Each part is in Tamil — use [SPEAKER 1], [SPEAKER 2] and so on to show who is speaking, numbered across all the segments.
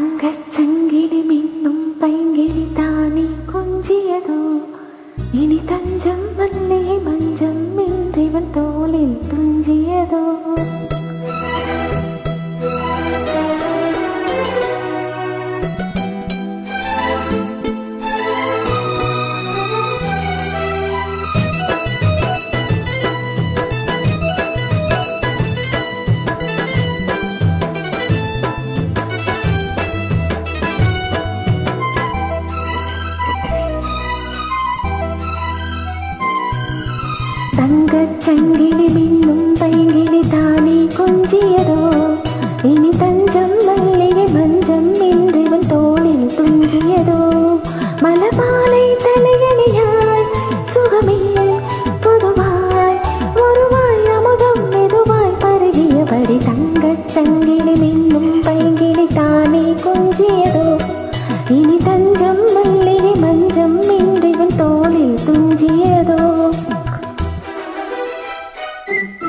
[SPEAKER 1] தங்கச் சங்கிலி மின்னும் பைங்கிலி தானே கொஞ்சியதோ? இனி தஞ்சம் வல்லே மஞ்சம் இன்றிவன் தோளில் துஞ்சியதோ?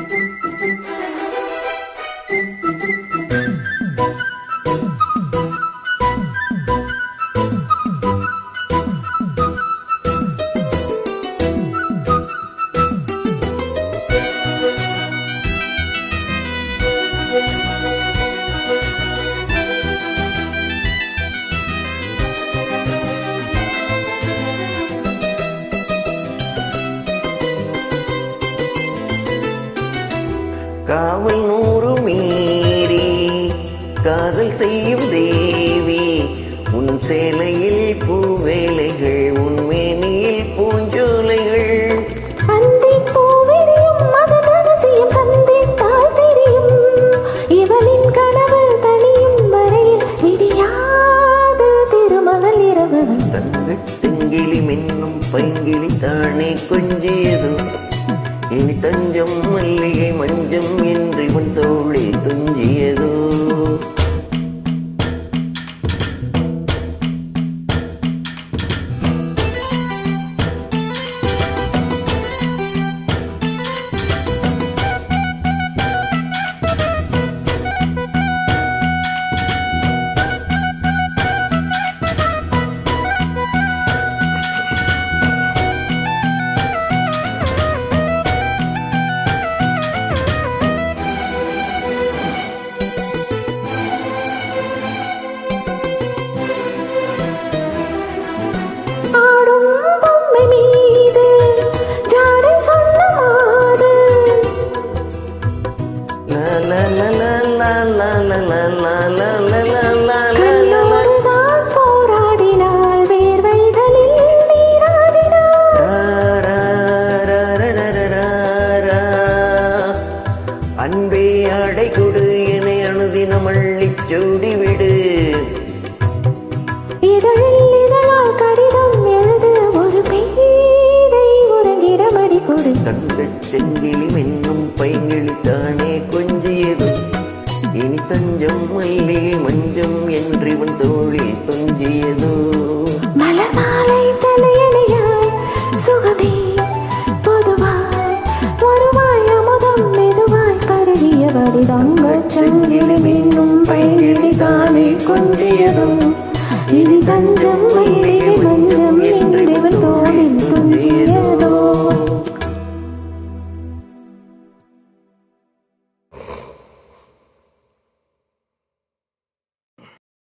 [SPEAKER 1] thank you
[SPEAKER 2] காவல் நூறு மீறி காதல் செய்யும் தேவி. உன் சேலையில் பூவேலைகள் உன் மேனியில் பூஞ்சோலைகள். பைங்கிலி மின்னும் பைங்கிலி தானே கொஞ்சியதும் இனி தஞ்சம் மல்லிகை மஞ்சம் என்று உன் தோழி அன்பே அடை கொடு என அணுதினம் அள்ளி
[SPEAKER 1] சூடி விடு கடிதம் எழுது ஒரு பெய்தை உறங்கிடபடி கொடு.
[SPEAKER 2] தந்தை செஞ்சில் உன் தோழில் துஞ்சியதோ
[SPEAKER 1] மலமாலை தலையணியாய் சுகமே. பொதுவாய் ஒருவாய் அமுதம் மெதுவாய் பரவிய வடிதங்கள் செங்கிடு மீண்டும் பயிரிடி தானே கொஞ்சியதும். இனி தஞ்சம் இல்லை.